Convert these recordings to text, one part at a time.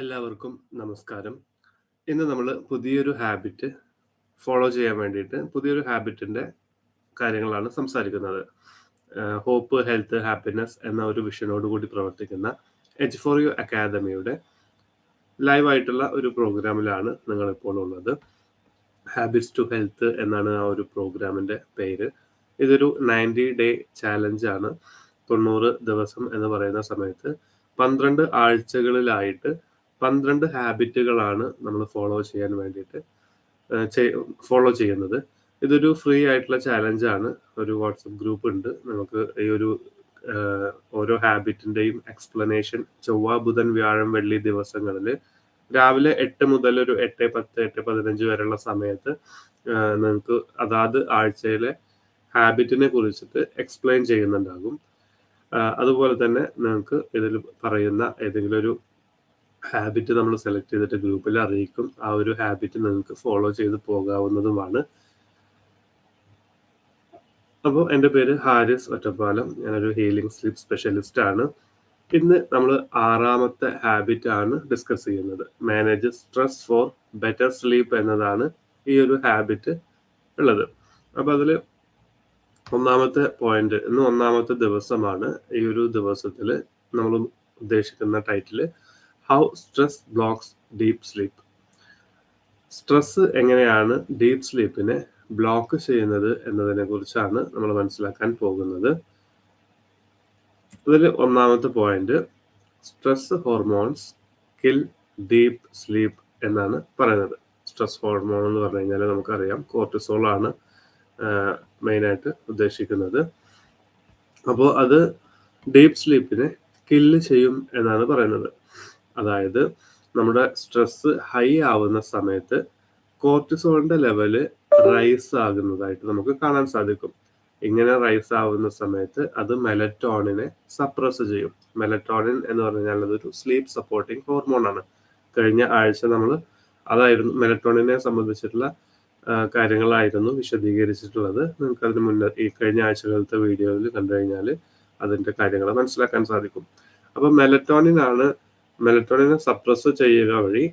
എല്ലാവർക്കും നമസ്കാരം. ഇന്ന് നമ്മൾ പുതിയൊരു ഹാബിറ്റ് ഫോളോ ചെയ്യാൻ വേണ്ടിയിട്ട് പുതിയൊരു ഹാബിറ്റിന്റെ കാര്യങ്ങളാണ് സംസാരിക്കുന്നത്. ഹോപ്പ്, ഹെൽത്ത്, ഹാപ്പിനെസ് എന്ന ഒരു വിഷനോട് കൂടി പ്രവർത്തിക്കുന്ന എഡ്ജ് ഫോർ യു അക്കാദമിയുടെ ലൈവ് ആയിട്ടുള്ള ഒരു പ്രോഗ്രാമിലാണ് നിങ്ങളിപ്പോൾ ഉള്ളത്. ഹാബിറ്റ്സ് ടു ഹെൽത്ത് എന്നാണ് ആ ഒരു പ്രോഗ്രാമിന്റെ പേര്. ഇതൊരു 90 ഡേ ചാലഞ്ചാണ് തൊണ്ണൂറ് 90 ദിവസം എന്ന് പറയുന്ന സമയത്ത് 12 ആഴ്ചകളിലായിട്ട് 12 ഹാബിറ്റുകളാണ് നമ്മൾ ഫോളോ ചെയ്യാൻ വേണ്ടിയിട്ട് ഫോളോ ചെയ്യുന്നത്. ഇതൊരു ഫ്രീ ആയിട്ടുള്ള ചാലഞ്ച് ആണ്. ഒരു വാട്സപ്പ് ഗ്രൂപ്പ് ഉണ്ട്. നമുക്ക് ഈ ഒരു ഓരോ ഹാബിറ്റിന്റെയും എക്സ്പ്ലനേഷൻ ചൊവ്വ, ബുധൻ, വ്യാഴം, വെള്ളി ദിവസങ്ങളിൽ രാവിലെ എട്ട് മുതൽ ഒരു 8:10, 8:15 വരെയുള്ള സമയത്ത് നിങ്ങൾക്ക് അതാത് ആഴ്ചയിലെ ഹാബിറ്റിനെ കുറിച്ചിട്ട് എക്സ്പ്ലെയിൻ ചെയ്യുന്നുണ്ടാകും. അതുപോലെ തന്നെ നിങ്ങൾക്ക് ഇതിൽ പറയുന്ന ഏതെങ്കിലും ഒരു ഹാബിറ്റ് നമ്മൾ സെലക്ട് ചെയ്തിട്ട് ഗ്രൂപ്പിൽ അറിയിക്കും. ആ ഒരു ഹാബിറ്റ് നിങ്ങൾക്ക് ഫോളോ ചെയ്ത് പോകാവുന്നതുമാണ്. അപ്പോൾ എന്റെ പേര് ഹാരിസ് ഒറ്റപ്പാലം. ഞാനൊരു ഹീലിംഗ് സ്ലീപ്പ് സ്പെഷ്യലിസ്റ്റ് ആണ്. ഇന്ന് നമ്മൾ ആറാമത്തെ ഹാബിറ്റ് ആണ് ഡിസ്കസ് ചെയ്യുന്നത്. Manage stress for better sleep എന്നതാണ് ഈ ഒരു ഹാബിറ്റ് ഉള്ളത്. അപ്പോൾ അതിൽ ഒന്നാമത്തെ പോയിന്റ് ഇന്ന് ഒന്നാമത്തെ ദിവസമാണ്. ഈ ഒരു ദിവസത്തിൽ നമ്മൾ ഉദ്ദേശിക്കുന്ന title how stress blocks deep sleep. Stress എങ്ങനെയാണ് ഡീപ് സ്ലീപ്പിനെ ബ്ലോക്ക് ചെയ്യുന്നത് എന്നതിനെ കുറിച്ചാണ് നമ്മൾ മനസ്സിലാക്കാൻ പോകുന്നത്. ഇതിൽ ഒന്നാമത്തെ point stress hormones kill deep sleep എന്നാണ് പറയുന്നത്. സ്ട്രെസ് ഹോർമോൺ എന്ന് പറഞ്ഞു കഴിഞ്ഞാൽ നമുക്കറിയാം കോർട്ടിസോൾ ആണ് മെയിനായിട്ട് ഉദ്ദേശിക്കുന്നത്. അപ്പോൾ അത് ഡീപ് സ്ലീപ്പിനെ കില്ല് ചെയ്യും എന്നാണ് പറയുന്നത്. അതായത് നമ്മുടെ സ്ട്രെസ് ഹൈ ആവുന്ന സമയത്ത് കോർട്ടിസോളിന്റെ ലെവൽ റൈസ് ആകുന്നതായിട്ട് നമുക്ക് കാണാൻ സാധിക്കും. ഇങ്ങനെ റൈസ് ആവുന്ന സമയത്ത് അത് മെലറ്റോണിനെ സപ്രസ് ചെയ്യും. മെലറ്റോണിൻ എന്ന് പറഞ്ഞാൽ അതൊരു സ്ലീപ്പ് സപ്പോർട്ടിങ് ഹോർമോൺ ആണ്. കഴിഞ്ഞ ആഴ്ച നമ്മൾ അതായിരുന്നു മെലറ്റോണിനെ സംബന്ധിച്ചിട്ടുള്ള കാര്യങ്ങളായിരുന്നു വിശദീകരിച്ചിട്ടുള്ളത്. നിങ്ങൾക്ക് അതിന് മുന്നേ ഈ കഴിഞ്ഞ ആഴ്ചകളിലത്തെ വീഡിയോയിൽ കണ്ടു കഴിഞ്ഞാൽ അതിന്റെ കാര്യങ്ങൾ മനസ്സിലാക്കാൻ സാധിക്കും. അപ്പൊ മെലറ്റോണിൻ ആണ് മെലറ്റോണിനെ സപ്രസ് ചെയ്യുക വഴി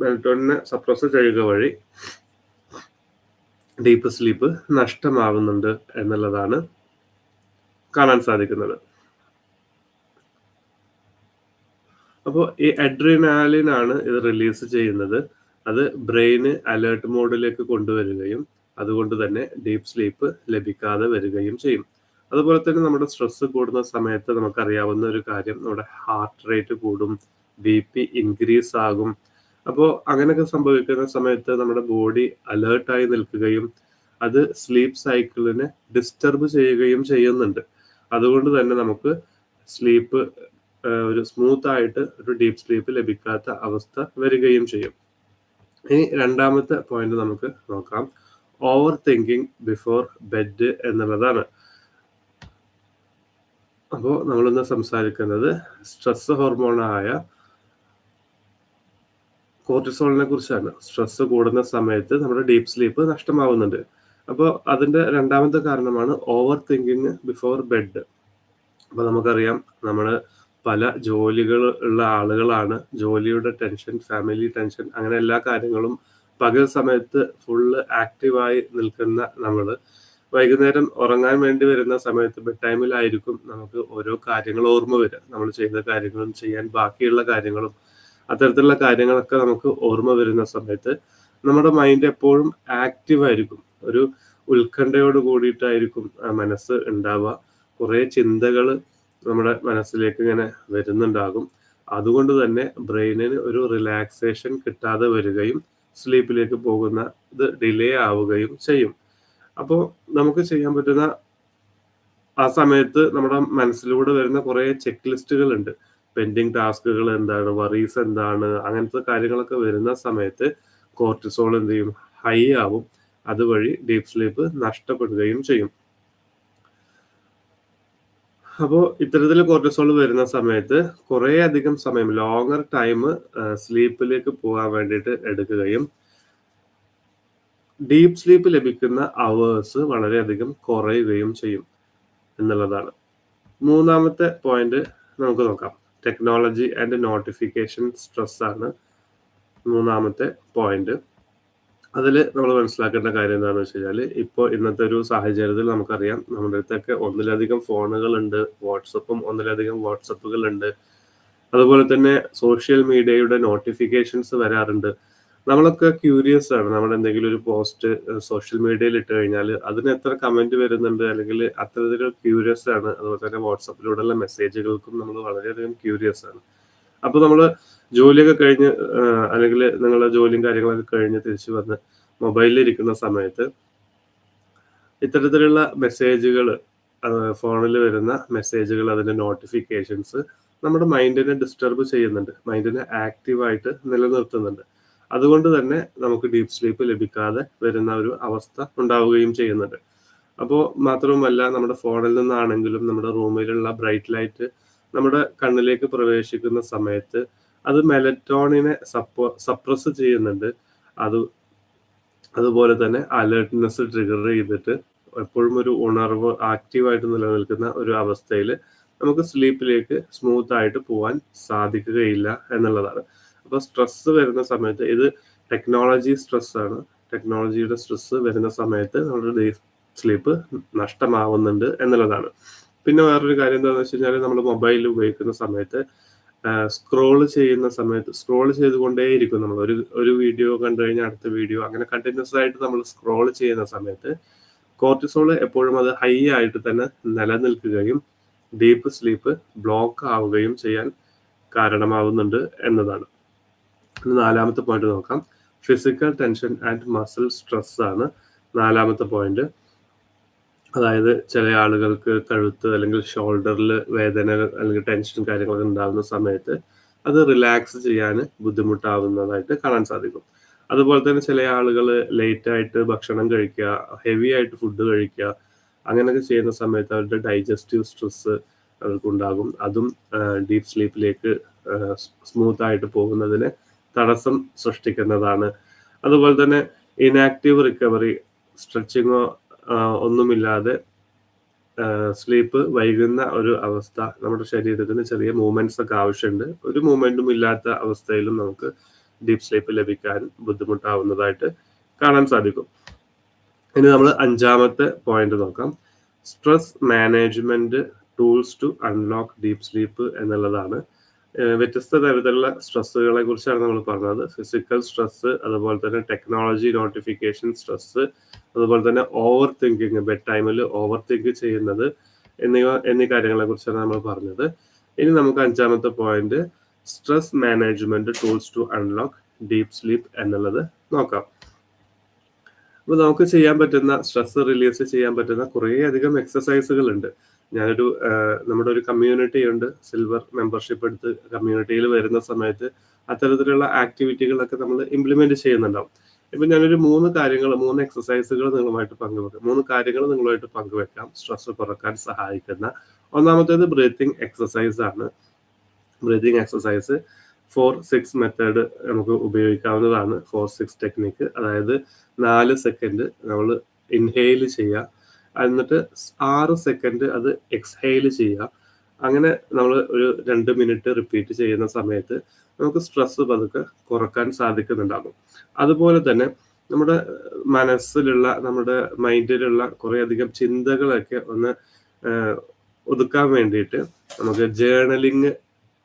മെലറ്റോണിനെ സപ്രസ് ചെയ്യുക വഴി ഡീപ്പ് സ്ലീപ്പ് നഷ്ടമാകുന്നുണ്ട് എന്നുള്ളതാണ് കാണാൻ സാധിക്കുന്നത്. അപ്പോൾ ഈ അഡ്രിനാലിൻ ആണ് ഇത് റിലീസ് ചെയ്യുന്നത്. അത് ബ്രെയിന് അലേർട്ട് മോഡിലേക്ക് കൊണ്ടുവരികയും അതുകൊണ്ട് തന്നെ ഡീപ്പ് സ്ലീപ്പ് ലഭിക്കാതെ വരികയും ചെയ്യും. അതുപോലെ തന്നെ നമ്മുടെ സ്ട്രെസ് കൂടുന്ന സമയത്ത് നമുക്കറിയാവുന്ന ഒരു കാര്യം നമ്മുടെ ഹാർട്ട് റേറ്റ് കൂടും. ബി പി ഇൻക്രീസ് ആകും. അപ്പോൾ അങ്ങനെയൊക്കെ സംഭവിക്കുന്ന സമയത്ത് നമ്മുടെ ബോഡി അലേർട്ടായി നിൽക്കുകയും അത് സ്ലീപ്പ് സൈക്കിളിനെ ഡിസ്റ്റർബ് ചെയ്യുകയും ചെയ്യുന്നുണ്ട്. അതുകൊണ്ട് തന്നെ നമുക്ക് സ്ലീപ്പ് ഒരു സ്മൂത്ത് ആയിട്ട് ഒരു ഡീപ്പ് സ്ലീപ്പ് ലഭിക്കാത്ത അവസ്ഥ വരികയും ചെയ്യും. ഇനി രണ്ടാമത്തെ പോയിന്റ് നമുക്ക് നോക്കാം. ഓവർ തിങ്കിങ് ബിഫോർ ബെഡ് എന്നുള്ളതാണ്. അപ്പോ നമ്മളിന്ന് സംസാരിക്കുന്നത് സ്ട്രെസ് ഹോർമോണായ കോർട്ടിസോളിനെ കുറിച്ചാണ്. സ്ട്രെസ് കൂടുന്ന സമയത്ത് നമ്മുടെ ഡീപ്പ് സ്ലീപ്പ് നഷ്ടമാവുന്നുണ്ട്. അപ്പോൾ അതിന്റെ രണ്ടാമത്തെ കാരണമാണ് ഓവർ തിങ്കിങ് ബിഫോർ ബെഡ്. അപ്പോൾ നമുക്കറിയാം നമ്മൾ പല ജോലികൾ ഉള്ള ആളുകളാണ്. ജോലിയുടെ ടെൻഷൻ, ഫാമിലി ടെൻഷൻ അങ്ങനെ എല്ലാ കാര്യങ്ങളും പകൽ സമയത്ത് ഫുള്ള് ആക്റ്റീവായി നിൽക്കുന്ന നമ്മൾ വൈകുന്നേരം ഉറങ്ങാൻ വേണ്ടി വരുന്ന സമയത്ത് ബെഡ് ടൈമിലായിരിക്കും നമുക്ക് ഓരോ കാര്യങ്ങൾ ഓർമ്മ വരിക. നമ്മൾ ചെയ്ത കാര്യങ്ങളും ചെയ്യാൻ ബാക്കിയുള്ള കാര്യങ്ങളും അത്തരത്തിലുള്ള കാര്യങ്ങളൊക്കെ നമുക്ക് ഓർമ്മ വരുന്ന സമയത്ത് നമ്മുടെ മൈൻഡ് എപ്പോഴും ആക്റ്റീവ് ആയിരിക്കും. ഒരു ഉത്കണ്ഠയോട് കൂടിയിട്ടായിരിക്കും മനസ്സ് ഉണ്ടാവുക. കുറേ ചിന്തകൾ നമ്മുടെ മനസ്സിലേക്ക് ഇങ്ങനെ വരുന്നുണ്ടാകും. അതുകൊണ്ട് തന്നെ ബ്രെയിനിന് ഒരു റിലാക്സേഷൻ കിട്ടാതെ വരികയും സ്ലീപ്പിലേക്ക് പോകുന്ന ഇത് ഡിലേ ആവുകയും ചെയ്യും. അപ്പോ നമുക്ക് ചെയ്യാൻ പറ്റുന്ന ആ സമയത്ത് നമ്മുടെ മനസ്സിലൂടെ വരുന്ന കുറേ ചെക്ക് ലിസ്റ്റുകൾ ഉണ്ട്. പെൻഡിങ് ടാസ്കുകൾ എന്താണ്, വറീസ് എന്താണ് അങ്ങനത്തെ കാര്യങ്ങളൊക്കെ വരുന്ന സമയത്ത് കോർട്ടിസോൾ എന്ത് ചെയ്യും ഹൈ ആവും. അതുവഴി ഡീപ് സ്ലീപ്പ് നഷ്ടപ്പെടുകയും ചെയ്യും. അപ്പോൾ ഇത്തരത്തിൽ കോർട്ടിസോൾ വരുന്ന സമയത്ത് കുറേ അധികം സമയം ലോങ്ങർ ടൈം സ്ലീപ്പിലേക്ക് പോകാൻ വേണ്ടിയിട്ട് എടുക്കുകയും ഡീപ്പ് സ്ലീപ്പ് ലഭിക്കുന്ന അവേഴ്സ് വളരെയധികം കുറയുകയും ചെയ്യും എന്നുള്ളതാണ്. മൂന്നാമത്തെ പോയിന്റ് നമുക്ക് നോക്കാം. ടെക്നോളജി ആൻഡ് നോട്ടിഫിക്കേഷൻ സ്ട്രെസ് ആണ് മൂന്നാമത്തെ പോയിന്റ് അതിൽ നമ്മൾ മനസ്സിലാക്കേണ്ട കാര്യം എന്താണെന്ന് വെച്ച് കഴിഞ്ഞാൽ ഇപ്പോൾ ഇന്നത്തെ ഒരു സാഹചര്യത്തിൽ നമുക്കറിയാം നമ്മുടെ അടുത്തൊക്കെ ഒന്നിലധികം ഫോണുകളുണ്ട് വാട്സപ്പും ഒന്നിലധികം വാട്സപ്പുകളുണ്ട് അതുപോലെ തന്നെ സോഷ്യൽ മീഡിയയുടെ നോട്ടിഫിക്കേഷൻസ് വരാറുണ്ട് നമ്മളൊക്കെ ക്യൂരിയസ് ആണ്. നമ്മൾ എന്തെങ്കിലും ഒരു പോസ്റ്റ് സോഷ്യൽ മീഡിയയിൽ ഇട്ട് കഴിഞ്ഞാൽ അതിന് എത്ര കമന്റ് വരുന്നുണ്ട് അല്ലെങ്കിൽ അത്തരത്തിൽ ക്യൂരിയസ് ആണ്. അതുപോലെ തന്നെ വാട്സപ്പിലൂടെയുള്ള മെസ്സേജുകൾക്കും നമ്മൾ വളരെയധികം ക്യൂരിയസ് ആണ്. അപ്പോൾ നമ്മൾ ജോലിയൊക്കെ കഴിഞ്ഞ് അല്ലെങ്കിൽ നിങ്ങളുടെ ജോലിയും കാര്യങ്ങളൊക്കെ കഴിഞ്ഞ് തിരിച്ചു വന്ന് മൊബൈലിൽ ഇരിക്കുന്ന സമയത്ത് ഇത്തരത്തിലുള്ള മെസ്സേജുകൾ ഫോണിൽ വരുന്ന മെസ്സേജുകൾ അതിന്റെ നോട്ടിഫിക്കേഷൻസ് നമ്മുടെ മൈൻഡിനെ ഡിസ്റ്റർബ് ചെയ്യുന്നുണ്ട്. മൈൻഡിനെ ആക്റ്റീവായിട്ട് നിലനിർത്തുന്നുണ്ട്. അതുകൊണ്ട് തന്നെ നമുക്ക് ഡീപ് സ്ലീപ്പ് ലഭിക്കാതെ വരുന്ന ഒരു അവസ്ഥ ഉണ്ടാവുകയും ചെയ്യുന്നുണ്ട്. അപ്പോൾ മാത്രവുമല്ല നമ്മുടെ ഫോണിൽ നിന്നാണെങ്കിലും നമ്മുടെ റൂമിലുള്ള ബ്രൈറ്റ് ലൈറ്റ് നമ്മുടെ കണ്ണിലേക്ക് പ്രവേശിക്കുന്ന സമയത്ത് അത് മെലറ്റോണിനെ സപ്പോ സപ്രസ് ചെയ്യുന്നുണ്ട്. അത് അതുപോലെ തന്നെ അലേർട്ട്നെസ് ട്രിഗർ ചെയ്തിട്ട് എപ്പോഴും ഒരു ഉണർവ് ആക്റ്റീവായിട്ട് നിലനിൽക്കുന്ന ഒരു അവസ്ഥയിൽ നമുക്ക് സ്ലീപ്പിലേക്ക് സ്മൂത്ത് ആയിട്ട് പോകാൻ സാധിക്കുകയില്ല എന്നുള്ളതാണ്. അപ്പോൾ സ്ട്രെസ് വരുന്ന സമയത്ത് ഇത് ടെക്നോളജി സ്ട്രെസ് ആണ്. ടെക്നോളജിയുടെ സ്ട്രെസ് വരുന്ന സമയത്ത് നമ്മുടെ സ്ലീപ്പ് നഷ്ടമാവുന്നുണ്ട് എന്നുള്ളതാണ്. പിന്നെ വേറൊരു കാര്യം എന്താണെന്ന് വെച്ച് കഴിഞ്ഞാൽ നമ്മൾ മൊബൈൽ ഉപയോഗിക്കുന്ന സമയത്ത് സ്ക്രോൾ ചെയ്യുന്ന സമയത്ത് സ്ക്രോൾ ചെയ്തുകൊണ്ടേയിരിക്കും നമ്മൾ ഒരു ഒരു വീഡിയോ കണ്ടു കഴിഞ്ഞാൽ അടുത്ത വീഡിയോ അങ്ങനെ കണ്ടിന്യൂസ് ആയിട്ട് നമ്മൾ സ്ക്രോൾ ചെയ്യുന്ന സമയത്ത് കോർട്ടിസോൾ എപ്പോഴും അത് ഹൈ ആയിട്ട് തന്നെ നിലനിൽക്കുകയും ഡീപ്പ് സ്ലീപ്പ് ബ്ലോക്ക് ആവുകയും ചെയ്യാൻ കാരണമാവുന്നുണ്ട് എന്നതാണ്. നാലാമത്തെ പോയിന്റ് നോക്കാം. Physical tension and muscle stress ആണ് നാലാമത്തെ പോയിന്റ് അതായത് ചില ആളുകൾക്ക് കഴുത്ത് അല്ലെങ്കിൽ ഷോൾഡറിൽ വേദന അല്ലെങ്കിൽ ടെൻഷൻ കാര്യങ്ങളൊക്കെ ഉണ്ടാകുന്ന സമയത്ത് അത് റിലാക്സ് ചെയ്യാൻ ബുദ്ധിമുട്ടാവുന്നതായിട്ട് കാണാൻ സാധിക്കും. അതുപോലെ തന്നെ ചില ആളുകൾ ലേറ്റ് ആയിട്ട് ഭക്ഷണം കഴിക്കുക ഹെവി ആയിട്ട് ഫുഡ് കഴിക്കുക അങ്ങനെയൊക്കെ ചെയ്യുന്ന സമയത്ത് അവരുടെ ഡൈജസ്റ്റീവ് സ്ട്രെസ് അവർക്കുണ്ടാകും. അതും ഡീപ് സ്ലീപ്പിലേക്ക് സ്മൂത്ത് ആയിട്ട് പോകുന്നതിന് തടസ്സം സൃഷ്ടിക്കുന്നതാണ്. അതുപോലെ തന്നെ ഇനാക്റ്റീവ് റിക്കവറി സ്ട്രെച്ചിങ്ങോ ഒന്നുമില്ലാതെ സ്ലീപ്പ് വൈകുന്ന ഒരു അവസ്ഥ നമ്മുടെ ശരീരത്തിന് ചെറിയ മൂവ്മെന്റ്സ് ഒക്കെ ആവശ്യമുണ്ട്. ഒരു മൂവ്മെന്റും ഇല്ലാത്ത അവസ്ഥയിലും നമുക്ക് ഡീപ് സ്ലീപ്പ് ലഭിക്കാൻ ബുദ്ധിമുട്ടാവുന്നതായിട്ട് കാണാൻ സാധിക്കും. ഇനി നമ്മൾ അഞ്ചാമത്തെ പോയിന്റ് നോക്കാം. Stress management tools to unlock deep sleep എന്നുള്ളതാണ്. വ്യത്യസ്ത തരത്തിലുള്ള സ്ട്രെസ്സുകളെ കുറിച്ചാണ് നമ്മൾ പറഞ്ഞത്. ഫിസിക്കൽ സ്ട്രെസ് അതുപോലെ തന്നെ ടെക്നോളജി നോട്ടിഫിക്കേഷൻ സ്ട്രെസ് അതുപോലെ തന്നെ ഓവർ തിങ്കിങ് ബെഡ് ടൈമിൽ ഓവർ തിങ്ക് ചെയ്യുന്നത് എന്നിവ എന്നീ കാര്യങ്ങളെ കുറിച്ചാണ് നമ്മൾ പറഞ്ഞത്. ഇനി നമുക്ക് അഞ്ചാമത്തെ point stress management tools to unlock deep sleep എന്നുള്ളത് നോക്കാം. അപ്പോൾ നമുക്ക് ചെയ്യാൻ പറ്റുന്ന സ്ട്രെസ് റിലീസ് ചെയ്യാൻ പറ്റുന്ന കുറേ അധികം എക്സസൈസുകൾ ഉണ്ട് ഞാനൊരു നമ്മുടെ ഒരു കമ്മ്യൂണിറ്റി ഉണ്ട്. സിൽവർ മെമ്പർഷിപ്പ് എടുത്ത് കമ്മ്യൂണിറ്റിയിൽ വരുന്ന സമയത്ത് അത്തരത്തിലുള്ള ആക്ടിവിറ്റികളൊക്കെ നമ്മൾ ഇംപ്ലിമെന്റ് ചെയ്യുന്നുണ്ടാവും. ഇപ്പൊ ഞാനൊരു മൂന്ന് കാര്യങ്ങൾ മൂന്ന് എക്സസൈസുകൾ നിങ്ങളുമായിട്ട് പങ്കുവെക്കാം. മൂന്ന് കാര്യങ്ങൾ നിങ്ങളുമായിട്ട് പങ്കുവെക്കാം. സ്ട്രെസ് കുറയ്ക്കാൻ സഹായിക്കുന്ന ഒന്നാമത്തേത് ബ്രീത്തിങ് എക്സസൈസ് ആണ്. Breathing exercise four six method നമുക്ക് ഉപയോഗിക്കാവുന്നതാണ്. ഫോർ സിക്സ് ടെക്നിക്ക് അതായത് നാല് സെക്കൻഡ് നമ്മൾ ഇൻഹെയിൽ ചെയ്യുക. എന്നിട്ട് ആറ് സെക്കൻഡ് അത് എക്സ്ഹെയിൽ ചെയ്യുക. അങ്ങനെ നമ്മൾ ഒരു രണ്ട് മിനിറ്റ് റിപ്പീറ്റ് ചെയ്യുന്ന സമയത്ത് നമുക്ക് സ്ട്രെസ് പതുക്കെ കുറയ്ക്കാൻ സാധിക്കുന്നുണ്ടാകും. അതുപോലെ തന്നെ നമ്മുടെ മനസ്സിലുള്ള നമ്മുടെ മൈൻഡിലുള്ള കുറേ അധികം ചിന്തകളൊക്കെ ഒന്ന് ഒതുക്കാൻ വേണ്ടിയിട്ട് നമുക്ക് ജേണലിങ്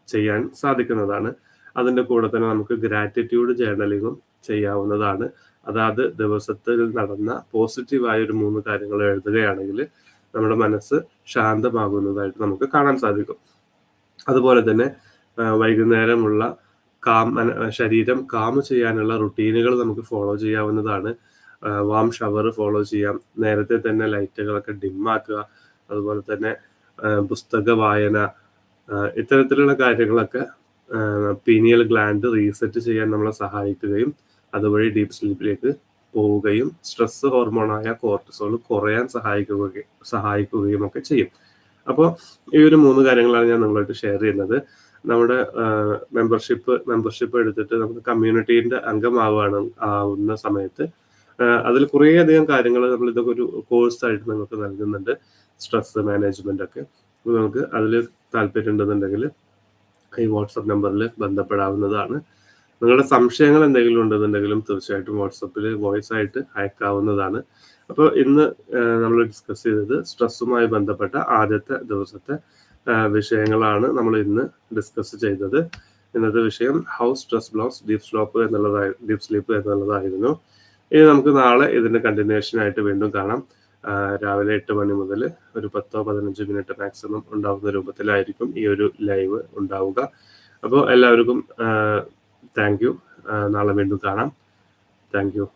ചെയ്യാൻ സാധിക്കുന്നതാണ്. അതിന്റെ കൂടെ തന്നെ നമുക്ക് ഗ്രാറ്റിറ്റ്യൂഡ് ജേണലിങ്ങും ചെയ്യാവുന്നതാണ്. അതാത് ദിവസത്തിൽ നടന്ന പോസിറ്റീവായ ഒരു മൂന്ന് കാര്യങ്ങൾ എഴുതുകയാണെങ്കിൽ നമ്മുടെ മനസ്സ് ശാന്തമാകുന്നതായിട്ട് നമുക്ക് കാണാൻ സാധിക്കും. അതുപോലെ തന്നെ വൈകുന്നേരമുള്ള കാം ശരീരം കാം ചെയ്യാനുള്ള റുട്ടീനുകൾ നമുക്ക് ഫോളോ ചെയ്യാവുന്നതാണ്. വാം ഷവർ ഫോളോ ചെയ്യാം. നേരത്തെ തന്നെ ലൈറ്റുകളൊക്കെ ഡിമ്മാക്കുക. അതുപോലെ തന്നെ പുസ്തക വായന ഇത്തരത്തിലുള്ള കാര്യങ്ങളൊക്കെ പീനിയൽ ഗ്ലാൻഡ് റീസെറ്റ് ചെയ്യാൻ നമ്മളെ സഹായിക്കുകയും അതുവഴി ഡീപ്പ് സ്ലീപ്പിലേക്ക് പോവുകയും സ്ട്രെസ് ഹോർമോണായ കോർട്ടിസോൾ കുറയാൻ സഹായിക്കുകയും സഹായിക്കുകയും ഒക്കെ ചെയ്യും. അപ്പോൾ ഈ ഒരു മൂന്ന് കാര്യങ്ങളാണ് ഞാൻ നിങ്ങളായിട്ട് ഷെയർ ചെയ്യുന്നത്. നമ്മുടെ മെമ്പർഷിപ്പ് മെമ്പർഷിപ്പ് എടുത്തിട്ട് നമുക്ക് കമ്മ്യൂണിറ്റീന്റെ അംഗമാവുകയാണ് ആവുന്ന സമയത്ത് അതിൽ കുറേ അധികം കാര്യങ്ങൾ നമ്മൾ ഇതൊക്കെ ഒരു കോഴ്സായിട്ട് നിങ്ങൾക്ക് നൽകുന്നുണ്ട്. സ്ട്രെസ് മാനേജ്മെന്റ് ഒക്കെ. നമുക്ക് അതിൽ താല്പര്യം ഉണ്ടെന്നുണ്ടെങ്കിൽ ഈ വാട്സപ്പ് നമ്പറിൽ ബന്ധപ്പെടാവുന്നതാണ്. നിങ്ങളുടെ സംശയങ്ങൾ എന്തെങ്കിലും ഉണ്ടെന്നുണ്ടെങ്കിലും തീർച്ചയായിട്ടും വാട്സപ്പിൽ വോയിസ് ആയിട്ട് അയക്കാവുന്നതാണ്. അപ്പോൾ ഇന്ന് നമ്മൾ ഡിസ്കസ് ചെയ്തത് സ്ട്രെസ്സുമായി ബന്ധപ്പെട്ട ആദ്യത്തെ ദിവസത്തെ വിഷയങ്ങളാണ് നമ്മൾ ഇന്ന് ഡിസ്കസ് ചെയ്തത്. ഇന്നത്തെ വിഷയം how stress blocks deep sleep എന്നുള്ളതായി deep sleep എന്നുള്ളതായിരുന്നു. ഇനി നമുക്ക് നാളെ ഇതിന്റെ കണ്ടിന്യൂഷൻ ആയിട്ട് വീണ്ടും കാണാം. രാവിലെ എട്ട് മണി മുതൽ ഒരു പത്തോ പതിനഞ്ചോ മിനിറ്റ് മാക്സിമം ഉണ്ടാകുന്ന രൂപത്തിലായിരിക്കും ഈ ഒരു ലൈവ് ഉണ്ടാവുക. അപ്പോൾ എല്ലാവർക്കും താങ്ക് യു. നാളെ വീണ്ടും കാണാം. Thank you.